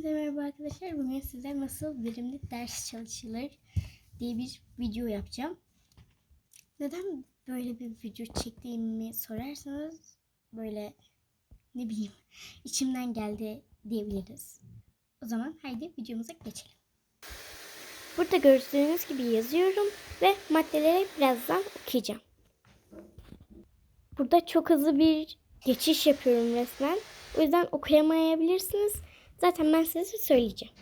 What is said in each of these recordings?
Hepinize merhaba arkadaşlar. Bugün size nasıl verimli ders çalışılır diye bir video yapacağım. Neden böyle bir video çektiğimi sorarsanız böyle ne bileyim içimden geldi diyebiliriz. O zaman haydi videomuza geçelim. Burada gördüğünüz gibi yazıyorum ve maddeleri birazdan okuyacağım. Burada çok hızlı bir geçiş yapıyorum resmen. O yüzden okuyamayabilirsiniz. Zaten ben size söyleyeceğim.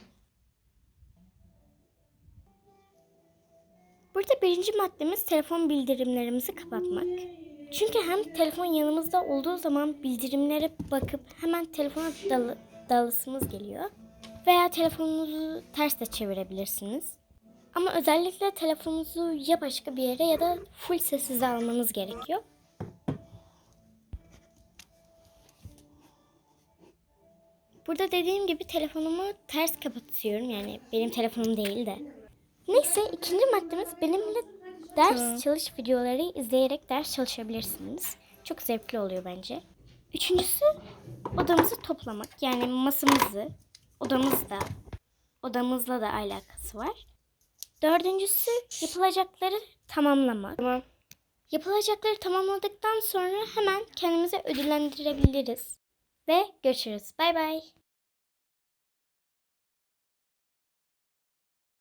Burada birinci maddemiz telefon bildirimlerimizi kapatmak. Çünkü hem telefon yanımızda olduğu zaman bildirimlere bakıp hemen telefona dal dalasımız geliyor. Veya telefonunuzu ters de çevirebilirsiniz. Ama özellikle telefonunuzu ya başka bir yere ya da full sessize almanız gerekiyor. Burada dediğim gibi telefonumu ters kapatıyorum. Yani benim telefonum değil de. Neyse ikinci maddemiz benimle ders çalış videoları izleyerek ders çalışabilirsiniz. Çok zevkli oluyor bence. Üçüncüsü odamızı toplamak. Yani masamızı odamızda odamızla da alakası var. Dördüncüsü yapılacakları tamamlamak. Tamam. Yapılacakları tamamladıktan sonra hemen kendimizi ödüllendirebiliriz. Ve görüşürüz. Bay bay.